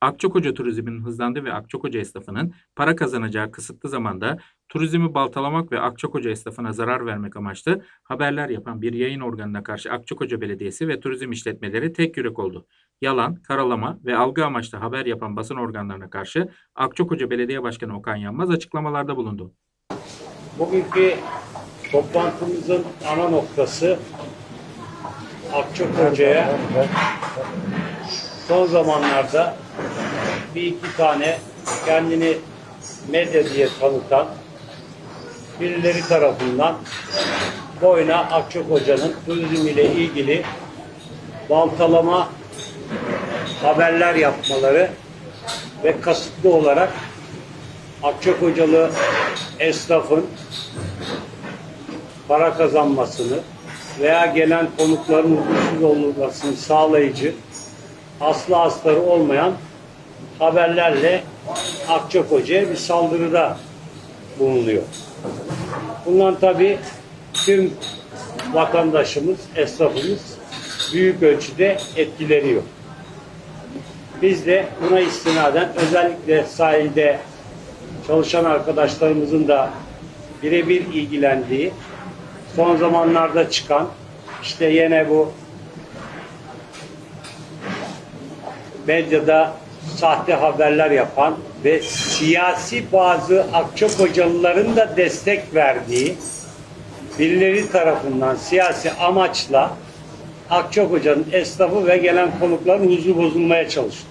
Akçakoca turizminin hızlandığı ve Akçakoca esnafının para kazanacağı kısıtlı zamanda turizmi baltalamak ve Akçakoca esnafına zarar vermek amaçlı haberler yapan bir yayın organına karşı Akçakoca Belediyesi ve turizm işletmeleri tek yürek oldu. Yalan, karalama ve algı amaçlı haber yapan basın organlarına karşı Akçakoca Belediye Başkanı Okan Yanmaz açıklamalarda bulundu. Bugünkü toplantımızın ana noktası Akçakoca'ya son zamanlarda bir iki tane kendini medya diye tanıtan birileri tarafından boyuna Akçakoca'nın turizm ile ilgili baltalama haberler yapmaları ve kasıtlı olarak Akçakocalı esnafın para kazanmasını veya gelen konukların huzursuz olmasını sağlayıcı aslı astarı olmayan haberlerle Akçakoca'ya bir saldırıda bulunuyor. Bundan tabi tüm vatandaşımız, esnafımız büyük ölçüde etkileniyor. Biz de buna istinaden özellikle sahilde çalışan arkadaşlarımızın da birebir ilgilendiği son zamanlarda çıkan işte yine bu medyada sahte haberler yapan ve siyasi bazı Akçakocalıların da destek verdiği birileri tarafından siyasi amaçla Akçakoca'nın esnafı ve gelen konukların huzuru bozulmaya çalıştı.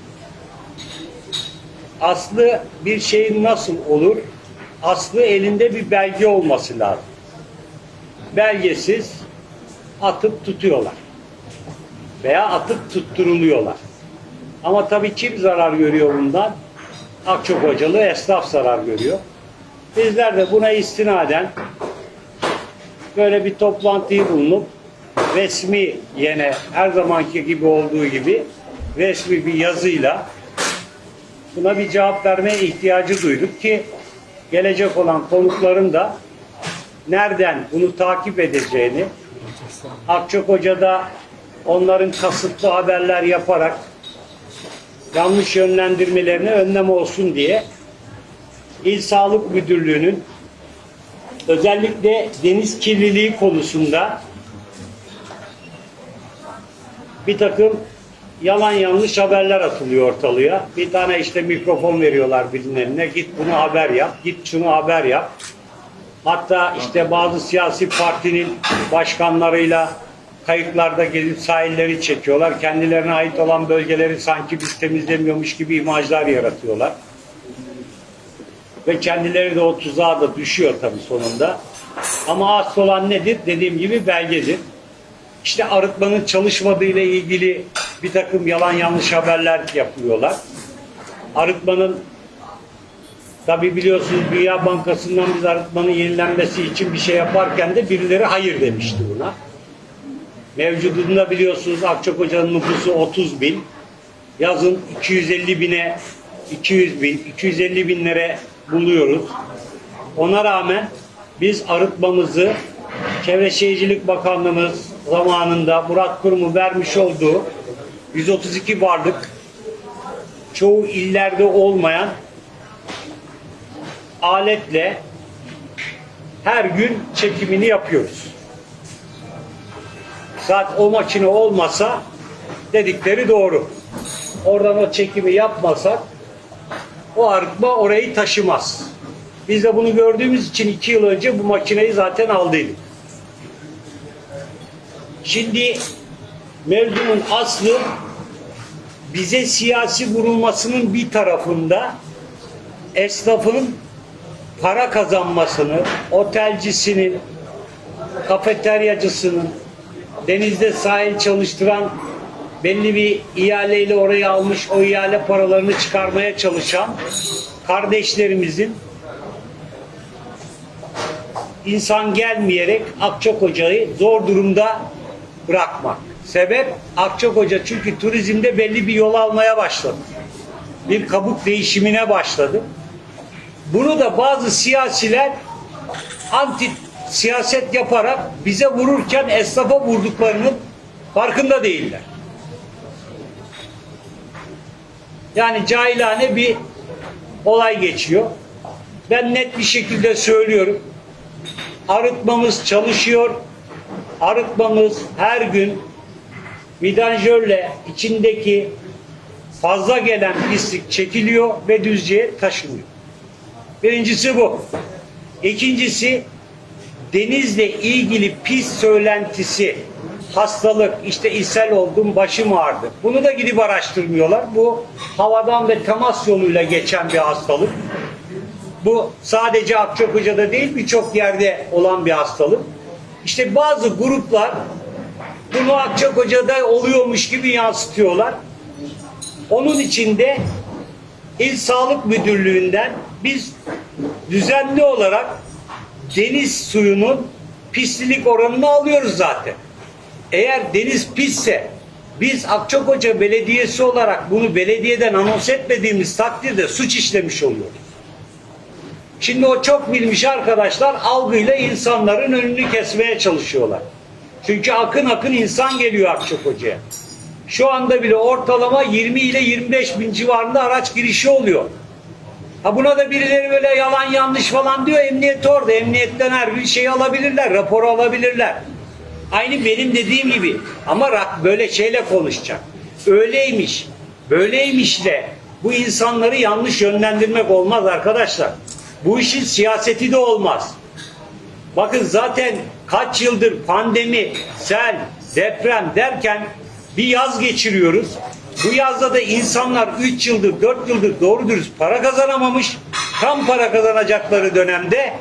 Aslı bir şeyin nasıl olur? Aslı elinde bir belge olması lazım. Belgesiz atıp tutuyorlar. Veya atıp tutturuluyorlar. Ama tabii kim zarar görüyor bundan? Akçakocalı esnaf zarar görüyor. Bizler de buna istinaden böyle bir toplantıyı bulunup resmi yine her zamanki gibi olduğu gibi resmi bir yazıyla buna bir cevap vermeye ihtiyacı duyduk ki gelecek olan konukların da nereden bunu takip edeceğini Akçakoca'da onların kasıtlı haberler yaparak yanlış yönlendirmelerine önlem olsun diye İl Sağlık Müdürlüğü'nün özellikle deniz kirliliği konusunda bir takım yalan yanlış haberler atılıyor ortalığa. Bir tane işte mikrofon veriyorlar birilerine. Git bunu haber yap, git şunu haber yap. Hatta işte bazı siyasi partinin başkanlarıyla kayıklarda gelip sahilleri çekiyorlar. Kendilerine ait olan bölgeleri sanki biz temizlemiyormuş gibi imajlar yaratıyorlar. Ve kendileri de o tuzağa da düşüyor tabii sonunda. Ama asıl olan nedir? Dediğim gibi belgedir. İşte arıtmanın çalışmadığı ile ilgili bir takım yalan yanlış haberler yapıyorlar. Arıtmanın tabi biliyorsunuz Dünya Bankası'ndan biz arıtmanın yenilenmesi için bir şey yaparken de birileri hayır demişti buna. Mevcudunda biliyorsunuz Akçakoca'nın nüfusu 30 bin. Yazın 250 bine 200 bin, 250 binlere buluyoruz. Ona rağmen biz arıtmamızı Çevre Şehircilik Bakanlığımız zamanında Murat Kurum'u vermiş olduğu 132 varlık çoğu illerde olmayan aletle her gün çekimini yapıyoruz. Saat o makine olmasa dedikleri doğru. Oradan o çekimi yapmasak o arıtma orayı taşımaz. Biz de bunu gördüğümüz için iki yıl önce bu makineyi zaten aldıydık. Şimdi mevzunun aslı bize siyasi vurulmasının bir tarafında esnafın para kazanmasını, otelcisinin, kafeteryacısının, denizde sahil çalıştıran belli bir ihaleyle oraya almış o ihale paralarını çıkarmaya çalışan kardeşlerimizin insan gelmeyerek Akçakoca'yı zor durumda bırakmak. Sebep Akçakoca çünkü turizmde belli bir yol almaya başladı. Bir kabuk değişimine başladı. Bunu da bazı siyasiler anti siyaset yaparak bize vururken esnafa vurduklarının farkında değiller. Yani cahilane bir olay geçiyor. Ben net bir şekilde söylüyorum. Arıtmamız çalışıyor. Arıtmamız her gün vidanjörle içindeki fazla gelen pislik çekiliyor ve düzceye taşınıyor. Birincisi bu. İkincisi denizle ilgili pis söylentisi, hastalık, işte ishal oldum, başım ağrıdı. Bunu da gidip araştırmıyorlar. Bu havadan ve temas yoluyla geçen bir hastalık. Bu sadece Akçakoca'da değil birçok yerde olan bir hastalık. İşte bazı gruplar bunu Akçakoca'da oluyormuş gibi yansıtıyorlar. Onun için de İl Sağlık Müdürlüğü'nden biz düzenli olarak deniz suyunun pislilik oranını alıyoruz zaten. Eğer deniz pisse biz Akçakoca Belediyesi olarak bunu belediyeden anons etmediğimiz takdirde suç işlemiş oluyoruz. Şimdi o çok bilmiş arkadaşlar algıyla insanların önünü kesmeye çalışıyorlar. Çünkü akın akın insan geliyor Akçakoca'ya. Şu anda bile ortalama 20 ile 25 bin civarında araç girişi oluyor. Ha buna da birileri böyle yalan yanlış falan diyor. Emniyet orada. Emniyetten her gün şey alabilirler. Raporu alabilirler. Aynı benim dediğim gibi. Ama böyle şeyle konuşacak. Öyleymiş. Böyleymişle bu insanları yanlış yönlendirmek olmaz arkadaşlar. Bu işin siyaseti de olmaz. Bakın zaten kaç yıldır pandemi, sel, deprem derken bir yaz geçiriyoruz. Bu yazda da insanlar 3 yıldır, 4 yıldır doğru dürüst para kazanamamış. Tam para kazanacakları dönemde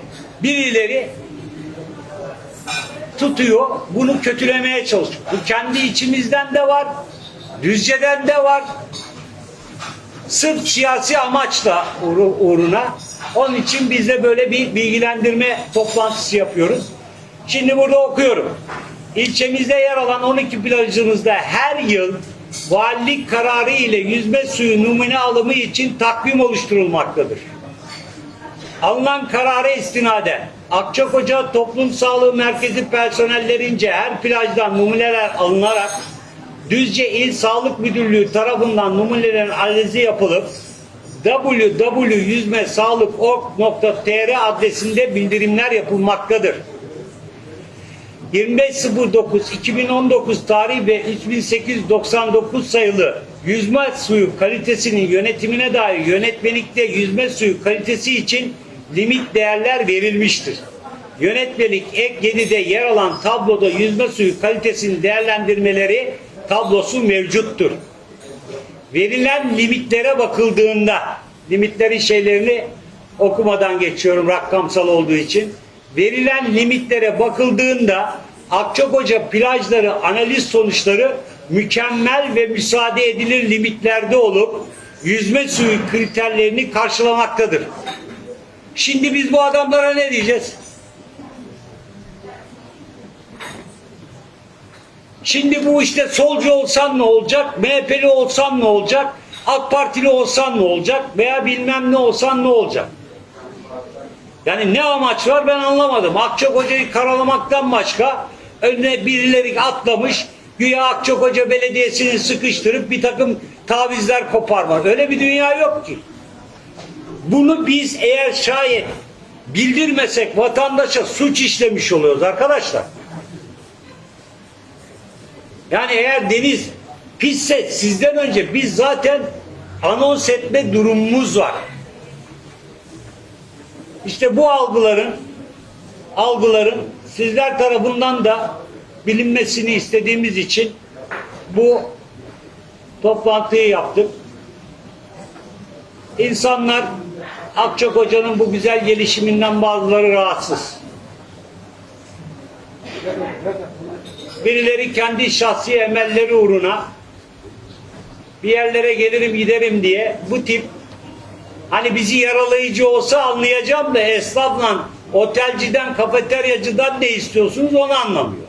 birileri tutuyor, bunu kötülemeye çalışıyor. Bu kendi içimizden de var, Düzce'den de var. Sırf siyasi amaçla uğru- uğruna. Onun için biz de böyle bir bilgilendirme toplantısı yapıyoruz. Şimdi burada okuyorum. İlçemizde yer alan 12 plajımızda her yıl valilik kararı ile yüzme suyu numune alımı için takvim oluşturulmaktadır. Alınan karara istinaden Akçakoca Toplum Sağlığı Merkezi personellerince her plajdan numuneler alınarak Düzce İl Sağlık Müdürlüğü tarafından numunelerin analizi yapılıp www.yüzmesağlık.org.tr adresinde bildirimler yapılmaktadır. 25.09.2019 tarihi ve 3899 sayılı yüzme suyu kalitesinin yönetimine dair yönetmelikte yüzme suyu kalitesi için limit değerler verilmiştir. Yönetmelik ek 7'de yer alan tabloda yüzme suyu kalitesinin değerlendirmeleri tablosu mevcuttur. Verilen limitlere bakıldığında limitlerin şeylerini okumadan geçiyorum rakamsal olduğu için. Verilen limitlere bakıldığında Akçakoca plajları analiz sonuçları mükemmel ve müsaade edilir limitlerde olup yüzme suyu kriterlerini karşılamaktadır. Şimdi biz bu adamlara ne diyeceğiz? Şimdi bu işte solcu olsan ne olacak, MHP'li olsan ne olacak, AK Partili olsan ne olacak veya bilmem ne olsan ne olacak? Yani ne amaç var ben anlamadım. Akçakoca'yı karalamaktan başka önüne birileri atlamış güya Akçakoca Belediyesi'ni sıkıştırıp bir takım tavizler koparmak. Öyle bir dünya yok ki. Bunu biz eğer şayet bildirmesek vatandaşa suç işlemiş oluyoruz arkadaşlar. Yani eğer deniz pisse sizden önce biz zaten anons etme durumumuz var. İşte bu algıların algıların sizler tarafından da bilinmesini istediğimiz için bu toplantıyı yaptık. İnsanlar Akçakoca'nın bu güzel gelişiminden bazıları rahatsız. Birileri kendi şahsi emelleri uğruna bir yerlere gelirim giderim diye bu tip hani bizi yaralayıcı olsa anlayacağım da esnafla otelciden kafeteryacıdan ne istiyorsunuz onu anlamıyor.